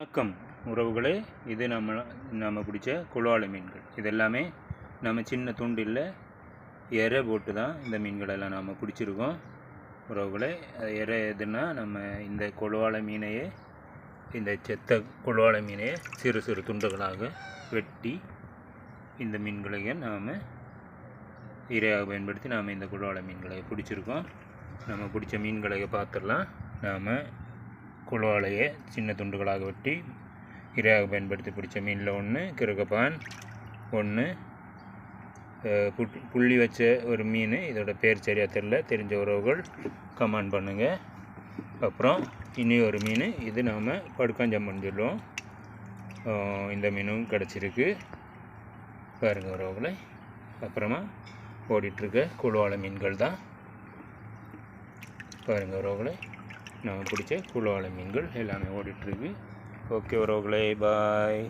வணக்கம் உறவுகளே. இது நம்ம நம்ம பிடிச்ச குழாலு மீன்கள். இது எல்லாமே நம்ம சின்ன துண்டில் எரை போட்டு தான் இந்த மீன்களெல்லாம் நாம் பிடிச்சிருக்கோம் உறவுகளே எரை எதுன்னா நம்ம இந்த குளவாளை மீனையே இந்த செத்த குளவாளை மீனையே சிறு சிறு துண்டுகளாக வெட்டி இந்த மீன்களையும் நாம் இரையாக பயன்படுத்தி நாம் இந்த குளவாளை மீன்களை பிடிச்சிருக்கோம் நம்ம பிடிச்ச மீன்களை பார்த்துடலாம். நாம் குழாலையை சின்ன துண்டுகளாக வெட்டி இரையாக பயன்படுத்தி பிடிச்ச மீனில் ஒன்று கிறுக்கப்பான் ஒன்று புள்ளி வச்ச ஒரு மீன். இதோட பேர் சரியாக தெரில தெரிஞ்ச உறவுகள் கமெண்ட் பண்ணுங்கள் அப்புறம் இனி ஒரு மீன். இது நாம் படுக்காஞ்சம்மன் சொல்லுவோம். இந்த மீனும் கிடச்சிருக்கு. பாருங்கள் உறவுகளை. அப்புறமா ஓடிட்டுருக்க குழுவாள மீன்கள் தான். பாருங்கள் உறவுகளை. பிடிச்ச குழுவாள மீன்கள் எல்லாமே ஓடிட்டுருக்கு ஓகே உறவுகளே பாய்